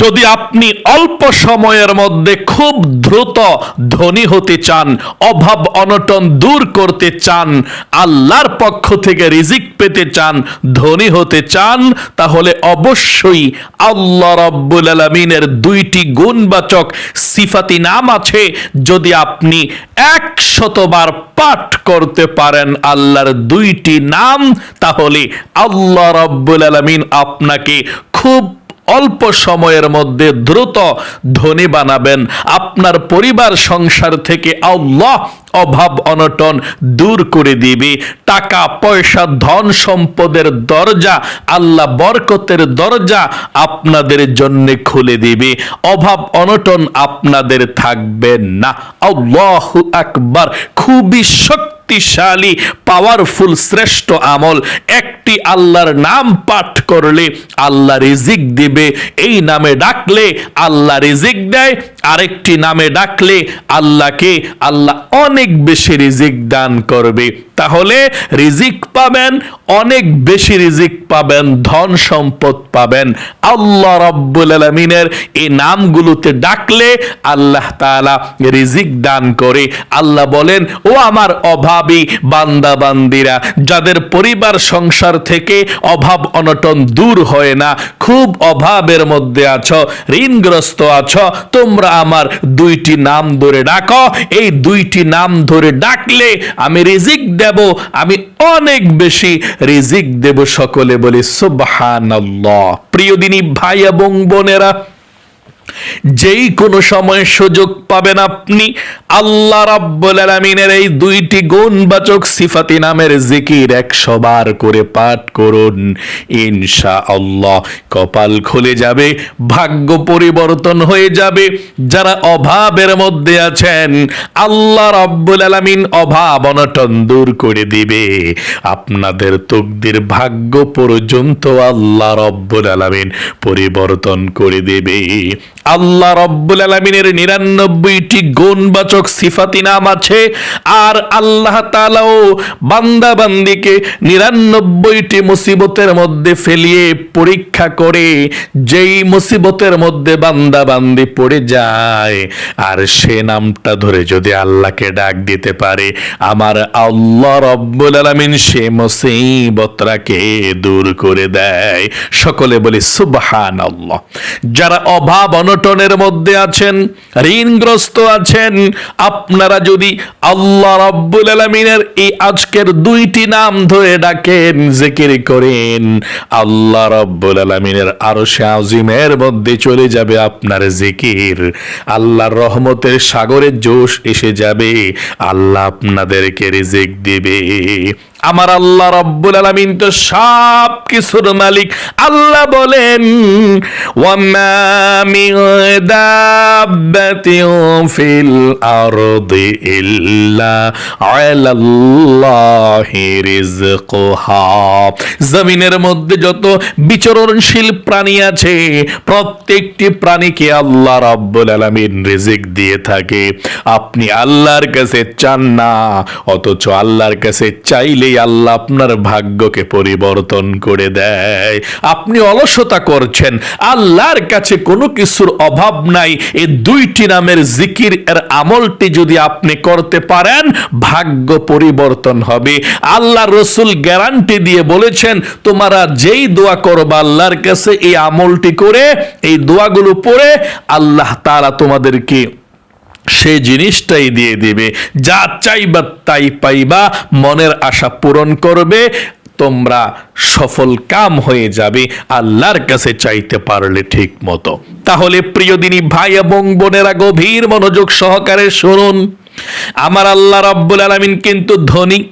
যদি আপনি অল্প সময়ের মধ্যে খুব দ্রুত ধনী হতে চান, অভাব অনটন দূর করতে চান, আল্লাহর পক্ষ থেকে রিজিক পেতে চান, ধনী হতে চান, তাহলে অবশ্যই আল্লাহ রব্বুল আলমিনের দুইটি গুণবাচক সিফাতি নাম আছে। যদি আপনি একশতবার পাঠ করতে পারেন আল্লাহর দুইটি নাম, তাহলে আল্লাহ রব্বুল আলমিন আপনাকে খুব অল্প সময়ের মধ্যে দ্রুত ধনী বানাবেন। আপনার পরিবার সংসার থেকে আল্লাহ অভাব অনটন দূর করে দিবে। টাকা, পয়সা, ধন সম্পদের দরজা, আল্লাহ বরকতের দরজা আপনাদের জন্য খুলে দিবে। অভাব অনটন আপনাদের থাকবে না। আল্লাহ আকবার। খুবই শক্তিশালী পাওয়ারফুল শ্রেষ্ঠ আমল। একটি আল্লাহর নাম পাঠ করলে আল্লাহ রিজিক দিবে। এই নামে ডাকলে আল্লাহ রিজিক দেয়। আরেকটি নামে ডাকলে আল্লাহকে আল্লাহ অনেক বেশি রিজিক দান করবে। তাহলে রিজিক পাবেন, অনেক বেশি রিজিক পাবেন, ধন সম্পদ পাবেন। আল্লাহ রব্বুল আলমিনের এই নামগুলোতে ডাকলে আল্লাহ তাআলা রিজিক দান করে। আল্লাহ বলেন, ও আমার অভাবী বান্দা বান্দিরা, যাদের পরিবার সংসার থেকে অভাব অনটন দূর হয় না, খুব অভাবের মধ্যে আছো, ঋণগ্রস্ত আছো, তোমরা আমার দুইটি নাম ধরে ডাক। এই দুইটি নাম ধরে ডাকলে আমি রিজিক দেব, আমি অনেক বেশি রিজিক দেব সকলে বলি, সুবহানাল্লাহ। প্রিয় দিনী ভাই এবং বোনেরা যেই কোনো সময় সুযোগ পাবেন আপনি, আল্লাহ রাব্বুল আলামিনের এই দুইটি গুণবাচক সিফাতি নামের জিকির একশো বার করে পাঠ করুন। ইনশা আল্লাহ কপাল খুলে যাবে, ভাগ্য পরিবর্তন হয়ে যাবে। যারা অভাবের মধ্যে আছেন, আল্লাহ রাব্বুল আলামিন অভাব অনটন দূর করে দিবে। আপনাদের তকদির ভাগ্য পর্যন্ত আল্লাহ রব্বুল আলামিন পরিবর্তন করে দেবে। আল্লাহ রব্বুল আলমিনের নিরানব্বইটি গুণবাচক সিফাতি নাম আছে। আর আল্লাহ তালাও বান্দা বান্দিকে নিরানব্বইটি মুসিবতের মধ্যে ফেলিয়ে পরীক্ষা করে যেই মুসিবতের মধ্যে বান্দা বান্দি পড়ে যায়। আর সে নামটা ধরে যদি আল্লাহকে ডাক দিতে পারে, আমার আল্লাহ রব্বুল আলমিন সে মুসিবতটাকে দূর করে দেয়। সকলে বলি সুবহান আল্লাহ যারা অভাব অনটনের মধ্যে আছেন, ঋণগ্রস্ত আছেন। আপনারা যদি আল্লাহ রাব্বুল আলামিনের এই আজকের দুইটি নাম ধরে ডাকেন, জিকির করেন, আল্লাহ রাব্বুল আলামিনের আরশে আজিমের মধ্যে চলে যাবে আপনার জিকির। আল্লাহর রহমতের সাগরের জোশ এসে যাবে, আল্লাহ আপনাদেরকে রিজিক দিবে। আমার আল্লাহ রব্বুল আলামিন তো সব কিছুর মালিক। আল্লাহ বলেন, ওয়ামা মিন দাব্বাতিন ফিল আরদি ইল্লা আলাল্লাহি রিজকুহা জমিনের মধ্যে যত বিচরণশীল প্রাণী আছে, প্রত্যেকটি প্রাণীকে আল্লাহ রব্বুল আলামিন রিজিক দিয়ে থাকে। আপনি আল্লাহর কাছে চান না, অথচ আল্লাহর কাছে চাইলেই আল্লাহ আপনার ভাগ্যকে পরিবর্তন করে দেয়। আপনি অলসতা করছেন, আল্লাহর কাছে কোনো কিছুর অভাব নাই। এই দুইটি নামের জিকির, এর আমলটি যদি আপনি করতে পারেন, ভাগ্য পরিবর্তন হবে। আল্লাহ রসুল গ্যারান্টি দিয়ে বলেছেন, তোমরা যেই দোয়া করবা আল্লাহর কাছে, এই আমলটি করে, এই দোয়াগুলো পড়ে আল্লাহ তারা তোমাদেরকে সে জিনিসটাই দিয়ে দিবে। যা চাইবা তাই পাইবা, মনের আশা পূরণ করবে, তোমরা সফল কাম হয়ে যাবে, আল্লাহর কাছে চাইতে পারলে ঠিক মতো। তাহলে প্রিয় দিনী ভাই এবং বোনেরা, গভীর মনোযোগ সহকারে শুনুন। আমার আল্লাহ রাব্বুল আলামিন কিন্তু ধনী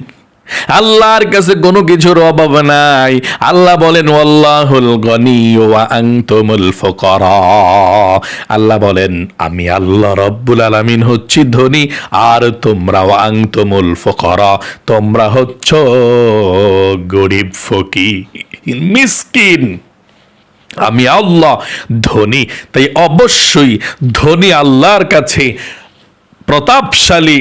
আল্লাহর কাছে কোনো কিছুর অভাব নাই। আল্লাহ বলেন, ওয়াল্লাহুল গনি ওয়া আনতুমুল ফুকারা। আল্লাহ বলেন, আমি আল্লাহ রব্বুল আলামিন হচ্ছি ধনী, আর তোমরা ওয়া আনতুমুল ফুকারা। তোমরা হচ্ছ গরিব ফকি মিসকিন। আমি আল্লাহ ধনী, তাই অবশ্যই ধনী আল্লাহর কাছে প্রতাপশালী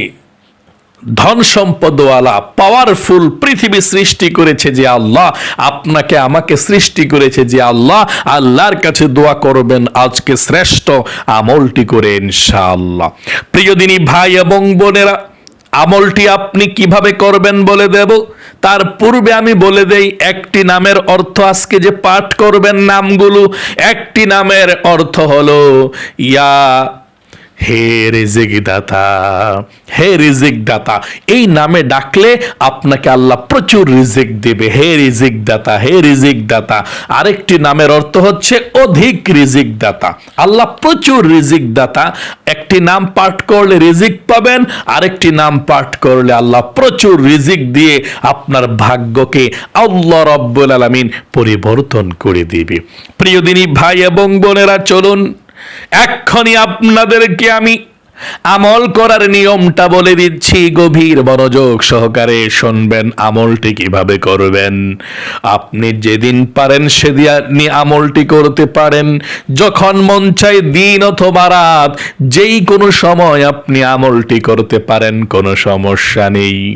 ধন সম্পদওয়ালা পাওয়ারফুল পৃথিবী সৃষ্টি করেছে যে আল্লাহ। আপনাকে আমাকে সৃষ্টি করেছে যে আল্লাহ। আল্লাহর কাছে দোয়া করবেন আজকে শ্রেষ্ঠ আমলটি করে, ইনশাআল্লাহ। প্রিয় দিনী ভাই এবং বোনেরা, আমলটি আপনি কীভাবে করবেন বলে দেব? তার পূর্বে আমি বলে দেই, একটি নামের অর্থ আজকে যে পাঠ করবেন নামগুলো, একটি নামের অর্থ হলো, ইয়া হে রিজিক দাতা, হে রিজিক দাতা, এই নামে ডাকলে আপনাকে আল্লাহ প্রচুর রিজিক দেবে। হে রিজিক দাতা, হে রিজিক দাতা। আরেকটি নামের অর্থ হচ্ছে অধিক রিজিক দাতা। আল্লাহ প্রচুর রিজিক দাতা। একটি নাম পাঠ করলে রিজিক পাবেন, আরেকটি নাম পাঠ করলে আল্লাহ প্রচুর রিজিক দিয়ে আপনার ভাগ্যকে আল্লাহ রব্বুল আলামিন পরিবর্তন করে দিবে। প্রিয় দিনী ভাই এবং বোনেরা, চলুন এক্ষণি আপনাদেরকে আমি আমল করার নিয়মটা বলে দিচ্ছি। গভীর মনোযোগ সহকারে শুনবেন, আমলটি কীভাবে করবেন। আপনি যেদিন পারেন সেদিন আমলটি করতে পারেন। যখন মন চাই দিন অথবা রাত, যেই কোনো সময় আপনি আমলটি করতে পারেন, কোনো সমস্যা নেই।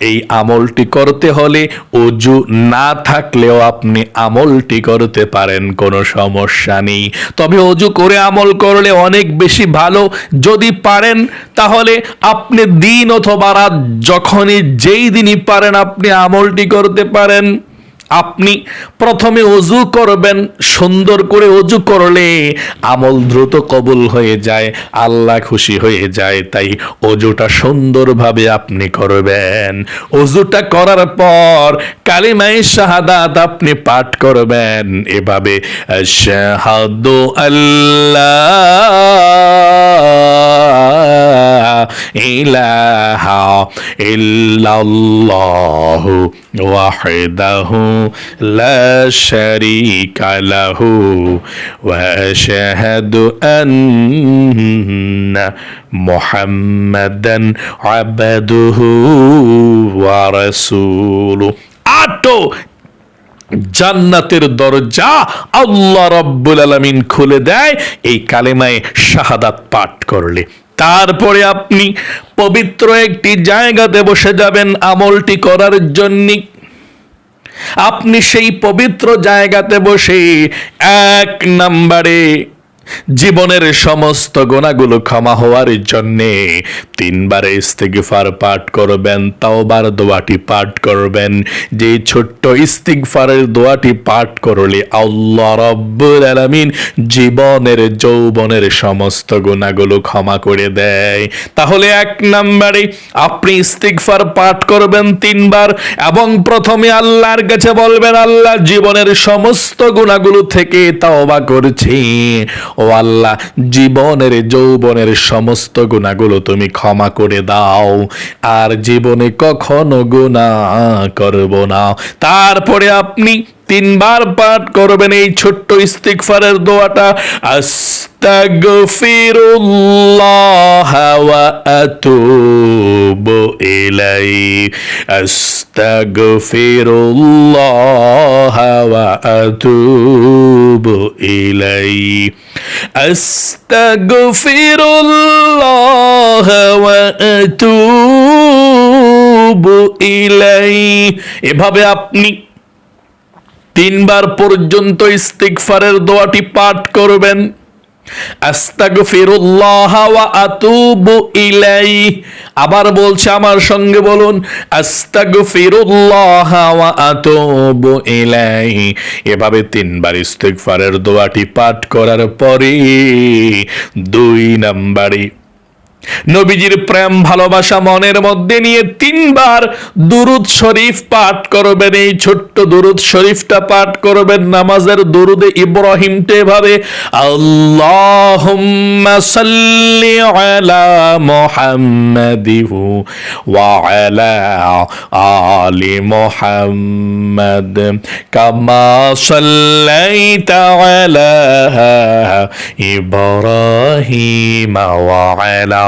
এই আমলটি করতে হলে অজু না থাকলেও আপনি আমলটি করতে পারেন, কোনো সমস্যা নেই। তবে অজু করে আমল করলে অনেক বেশি ভালো। যদি পারেন, তাহলে আপনি দিন অথবা রাত যখনই যেই দিনই পারেন, আপনি আমলটি করতে পারেন। আপনি প্রথমে অজু করবেন, সুন্দর করে অজু করলে আমল দ্রুত কবুল হয়ে যায়, আল্লাহ খুশি হয়ে যায়, তাই অজুটা সুন্দরভাবে আপনি করবেন। অজুটা করার পর কালিমাই শাহাদাত আপনি পাঠ করবেন, এভাবে শাহাদু আল্লাহ ইলাহা ইল্লাল্লাহু وحده لا شريك له واشهد ان محمدا عبده ورسوله আটো জান্নাতের দরজা আল্লাহ রব্বুল আলমিন খুলে দেয় এই কালেমায় শাহাদাত পাঠ করলে তারপরে আপনি পবিত্র একটি জায়গাতে বসে যাবেন আমলটি করার জন্য। আপনি সেই পবিত্র জায়গাতে বসে এক নম্বরে জীবনের সমস্ত গোনাগুলো ক্ষমা হওয়ার জন্যে তিনবারে ইস্তিগফার পাঠ করবেন, তাওবার দোয়াটি পাঠ করবেন। যে ছোট্ট ইস্তিগফারের দোয়াটি পাঠ করলে আল্লাহ রব্বুল আলামিন জীবনের, যৌবনের সমস্ত গুণাগুলো ক্ষমা করে দেয়। তাহলে এক নম্বরে আপনি ইস্তিগফার পাঠ করবেন তিনবার এবং প্রথমে আল্লাহর কাছে বলবেন, আল্লাহ জীবনের সমস্ত গুণাগুলো থেকে তাওবা করছি। ও আল্লাহ, জীবনের, যৌবনের সমস্ত গুণাগুলো তুমি ক্ষমা করে দাও। আর জীবনে কখনো গুণা করব না। তারপরে আপনি তিনবার পাঠ করবেন এই ছোট্ট ইস্তিগফারের দোয়াটা। আস্তাগফিরুল্লাহ ওয়া আতুবু ইলাই আস্তাগফিরুল্লাহ ওয়া আতুবু ইলাই আস্তাগফিরুল্লাহ ওয়া আতুবু ইলাই এভাবে আপনি তিনবার পর্যন্ত ইস্তিগফারের দোয়াটি পাঠ করবেন। আবার বলছে আমার সঙ্গে বলুন এভাবে তিনবার ইস্তিগফারের দোয়াটি পাঠ করার পরে দুই নম্বরে নবীজির প্রেম, ভালোবাসা মনের মধ্যে নিয়ে তিনবার দুরুদ শরীফ পাঠ করবেন। এই ছোট্ট দুরুদ শরীফটা পাঠ করবেন নামাজের দুরুদে ইব্রাহিমটা এভাবে, আল্লাহুম্মা সাল্লি আলা মুহাম্মাদিহু ওয়া আলা আলি মুহাম্মাদ কামা সাল্লাইতা আলা ইব্রাহিম ওয়া আলা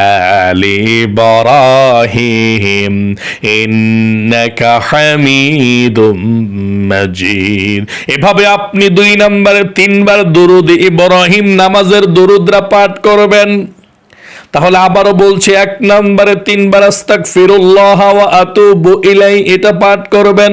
آل إبراهيم إنك حميد مجيد এভাবে আপনি দুই নম্বরে তিনবার দুরুদ ইব্রাহিম নামাজের দুরুদরা পাঠ করবেন তাহলে আবারও বলছি এক নম্বরে তিনবার আস্তাক ফিরুল্লাহ ওয়া আতুবু ইলাই এটা পাঠ করবেন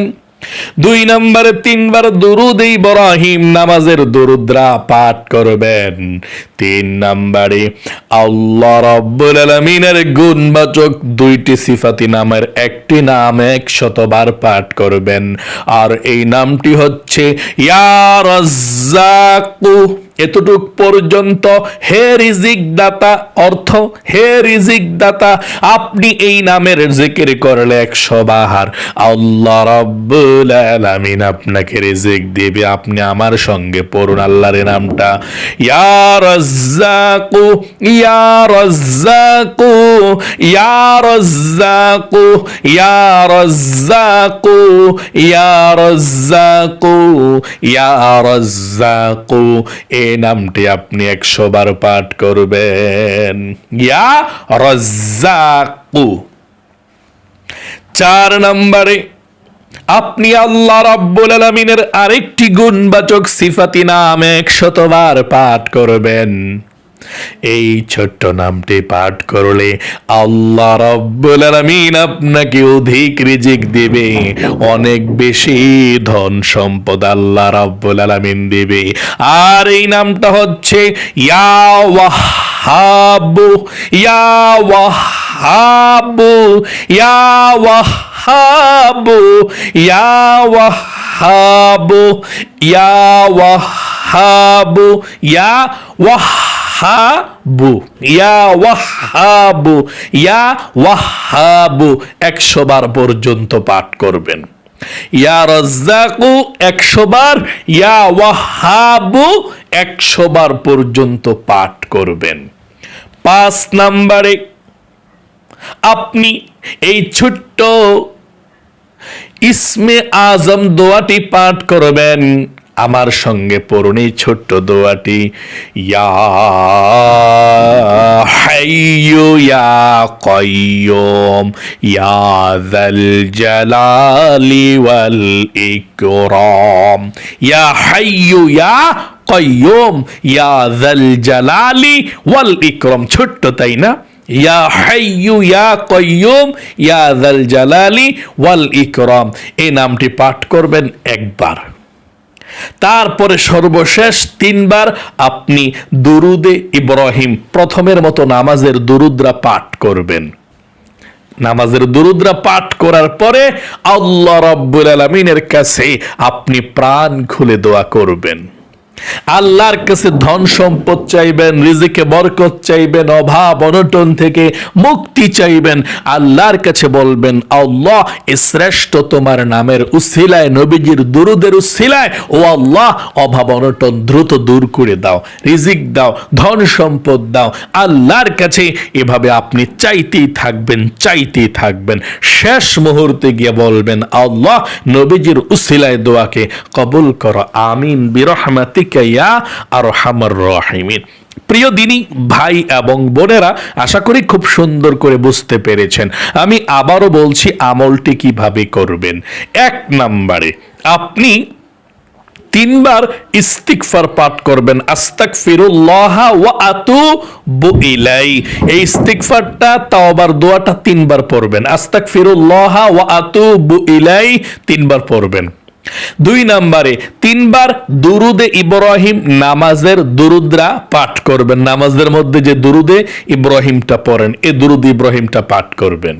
দুই নম্বরে, তিনবার দরুদ ইব্রাহিম, নামাজের দরুদ্রা পাঠ করবেন। তিন নম্বরে, আল্লাহ রব্বুল আলমিনের গুণবাচক দুইটি সিফাতি নামের একটি নাম এক শতবার পাঠ করবেন। আর এই নামটি হচ্ছে, ইয়া রাজ্জাকু। এতটুক পর্যন্ত হে রিজিক দাতা অর্থ, হে রিজিক দাতা আপনি এই নামের জিকির করলে একশো বাহার। আল্লাহ রব্বুল আলামিন আপনাকে রিজিক দিবে, আপনি আমার সঙ্গে পড়ুন আল্লাহর নামটা। ইয়া রাজ্জাকু ইয়া রাজ্জাকু ইয়া রাজ্জাকু ইয়া রাজ্জাকু ইয়া রাজ্জাকু ইয়া রাজ্জাকু এই নামটি আপনি একশো বার পাঠ করবেন। ইয়া রজ্জাকু। চার নম্বরে, আপনি আল্লাহ রাব্বুল আলামিনের আরেকটি গুণবাচক সিফাতি নাম একশতবার পাঠ করবেন। এই ছোট্ট নামটি পাঠ করলে আল্লাহ রাব্বুল আলামিন আপনাকে অধিক রিজিক দিবে, অনেক বেশি ধন সম্পদ আল্লাহ রাব্বুল আলামিন দিবে। আর এই নামটা হচ্ছে ইয়া ওয়াহাবু ইয়া ওয়াহাবু ইয়া ওয়াহাবু ইয়া ওয়াহাবু ইয়া ওয়াহাবু, ইয়া ওয়াহাবু ইয়া ওয়াহাবু ইয়া ওয়াহাবু, একশো বার পর্যন্ত পাঠ করবেন। ইয়া রাজ্জাকু, একশো বার, ইয়া ওয়াহাবু, একশো বার পর্যন্ত পাঠ করবেন। পাঁচ নাম্বারে, আপনি এই ছোট্ট ইসমে আজম দোয়াটি পাঠ করবেন। আমার সঙ্গে পড়ুন এই ছোট্ট দোয়াটি। ইয়া ওয়াল ইয়া জালালি ওয়াল ইকরাম। ছোট্ট, তাই না? ইয়া হাইয়ু, ইয়া কয়্যুম ইয়া যাল জালালি ওয়াল ইকরাম। এই নামটি পাঠ করবেন একবার। তারপরে সর্বশেষ তিনবার আপনি দুরুদে ইব্রাহিম প্রথমের মতো নামাজের দুরুদ্রা পাঠ করবেন। নামাজের দুরুদ্রা পাঠ করার পরে আল্লাহ রব্বুল আলমিনের কাছে আপনি প্রাণ খুলে দোয়া করবেন। আল্লাহর কাছে ধন সম্পদ চাইবেন, রিজিকে বরকত চাইবেন, অভাব, অনটন থেকে মুক্তি চাইবেন। আল্লাহর কাছে বলবেন, আল্লাহ এ শ্রেষ্ঠ তোমার নামের উসিলায়, নবীজির দুরুদের উসিলায়, ও আল্লাহ অভাব, অনটন দ্রুত দূর করে দাও, রিজিক দাও, ধন সম্পদ দাও। আল্লাহর কাছে এভাবে আপনি চাইতেই থাকবেন চাইতেই থাকবেন। শেষ মুহূর্তে গিয়ে বলবেন, আল্লাহ নবীজির উসিলায় দোয়াকে কবুল করো, আমিন, বিরহমাতিকা প্রিয় দিনী, ভাই এবং বোনেরা, আশা করি খুব সুন্দর করে বুঝতে পেরেছেন। আমি আবারও বলছি, আমলটি কীভাবে করবেন? এক নম্বরে, আপনি তিনবার ইস্তিকফার পাঠ করবেন। আস্তাক ফিরুল্লাহ ওয়া আতু ইলাই এই ইস্তিকফারটা তাওবার দোয়াটা তিনবার পড়বেন। আস্তাক ফিরুল্লাহ ওয়া আতু ইলাই তিনবার পড়বেন। দুই নম্বরে, তিনবার দুরুদে ইব্রাহিম নামাজের দুরুদরা পাঠ করবেন। নামাজের মধ্যে যে দুরুদে ইব্রাহিমটা পড়েন, এ দুরুদ ইব্রাহিমটা পাঠ করবেন।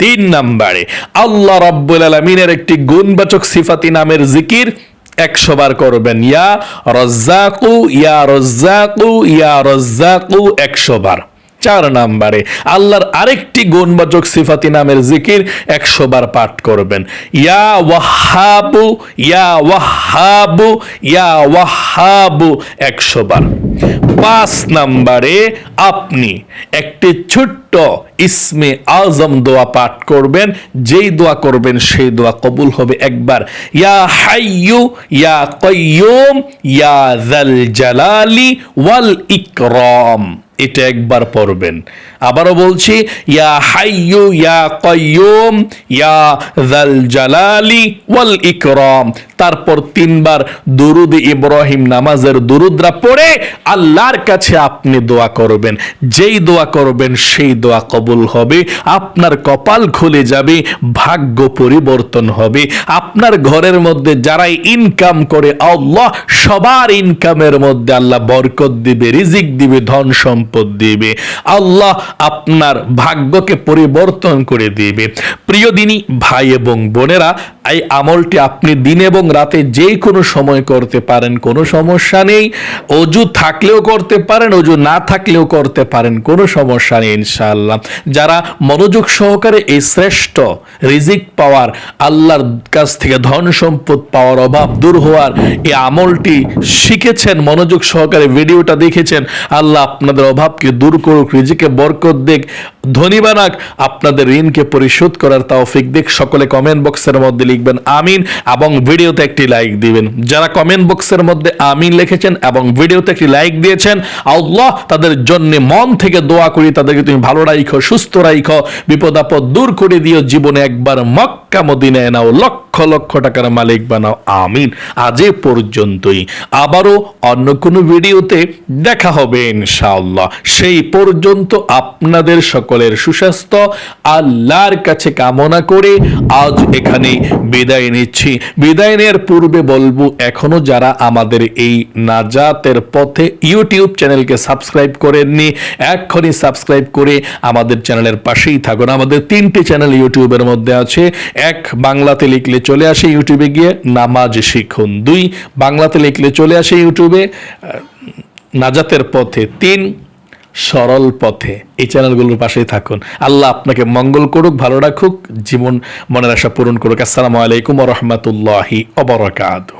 তিন নম্বরে, আল্লাহ রাব্বুল আলমিনের একটি গুণবাচক সিফাতি নামের জিকির একশো বার করবেন। ইয়া রজ্জাকু ইয়া রজ্জাকু ইয়া রজ্জাকু একশো বার। চার নাম্বারে। আল্লাহর আরেকটি গুণবাচক সিফাতি নামের জিকির একশো বার পাঠ করবেন। ইয়া ওয়াহাবু ইয়া ওয়াহাবু ইয়া ওয়াহাবু একশো বার। পাঁচ নাম্বারে আপনি একটি ছোট্ট ইসমে আজম দোয়া পাঠ করবেন। যেই দোয়া করবেন সেই দোয়া কবুল হবে একবার। ইয়া হাইয়ু, ইয়া কয়্যুম ইয়া জাল জালালি ওয়াল ইকরাম। এটা একবার পড়বেন। আবারও বলছি ইয়া হাইয়ু ইয়া কয়ুম ইয়া জাল জালালি ওয়াল ইকরাম। তারপর তিনবার দুরুদ ইব্রাহিম নামাজের দুরুদরা পড়ে আল্লাহর কাছে আপনি দোয়া করবেন। যেই দোয়া করবেন, সেই দোয়া কবুল হবে। আপনার কপাল খুলে যাবে, ভাগ্য পরিবর্তন হবে। আপনার ঘরের মধ্যে যারাই ইনকাম করে, আল্লাহ সবার ইনকামের মধ্যে আল্লাহ বরকত দিবে, রিজিক দিবে, ধন সম্পদ দিবে। আল্লাহ আপনার ভাগ্যকে পরিবর্তন করে দিবে। প্রিয় দিনী, ভাই এবং বোনেরা এই আমলটি আপনি দিন এবং রাতে যে কোনো সময় করতে পারেন, কোনো সমস্যা নেই। অজু থাকলেও করতে পারেন, অজু না থাকলেও করতে পারেন, কোনো সমস্যা নেই ইনশাআল্লাহ। যারা মনোযোগ সহকারে এই শ্রেষ্ঠ রিজিক পাওয়ার, আল্লাহর কাছ থেকে ধন সম্পদ পাওয়ার অভাব দূর হওয়ার এই আমলটি শিখেছেন, মনোযোগ সহকারে ভিডিওটা দেখেছেন, আল্লাহ আপনাদের অভাবকে দূর করুক রিজিকে বরকত দেখ ধনী বানাক, আপনাদের ঋণকে পরিশোধ করার তৌফিক দিক। সকলে কমেন্ট বক্সের মধ্যে লিখবেন আমিন এবং ভিডিওতে একটি লাইক দিবেন। যারা কমেন্ট বক্সের মধ্যে আমিন লিখেছেন এবং ভিডিওতে একটি লাইক দিয়েছেন, আল্লাহ তাদের জন্য মন থেকে দোয়া করি, তাদেরকে তুমি ভালো রাইখো, সুস্থ রাইখো বিপদাপদ দূর করে দিও। জীবনে একবার মক্কা, মদিনায় নাও। লক্ষ লক্ষ লক্ষ টাকার মালিক বানাও, আমিন। আজ পর্যন্তই। আবারও অন্য কোনো ভিডিওতে দেখা হবে, ইনশাআল্লাহ। সেই পর্যন্ত আপনাদের সকলের সুস্বাস্থ্য, আল্লাহর কাছে কামনা করে আজ এখানে বিদায় নিচ্ছি। বিদায় নেওয়ার পূর্বে বলব, এখনও যারা আমাদের এই নাজাতের পথে ইউটিউব চ্যানেলকে সাবস্ক্রাইব করেননি, এক্ষুনি সাবস্ক্রাইব করে আমাদের চ্যানেলের পাশেই থাকুন। আমাদের তিনটি চ্যানেল ইউটিউবের মধ্যে আছে। এক বাংলাতে লিখলে চলে আসে ইউটিউবে গিয়ে নামাজ শিখুন। দুই, বাংলাতে লিখলে চলে আসে ইউটিউবে নাজাতের পথে। তিন, সরল পথে। এই চ্যানেলগুলোর পাশেই থাকুন। আল্লাহ আপনাকে মঙ্গল করুক, ভালো রাখুক, জীবন মনের আশা পূরণ করুক। আসসালামু আলাইকুম রহমতুল্লাহি অবরাকাতু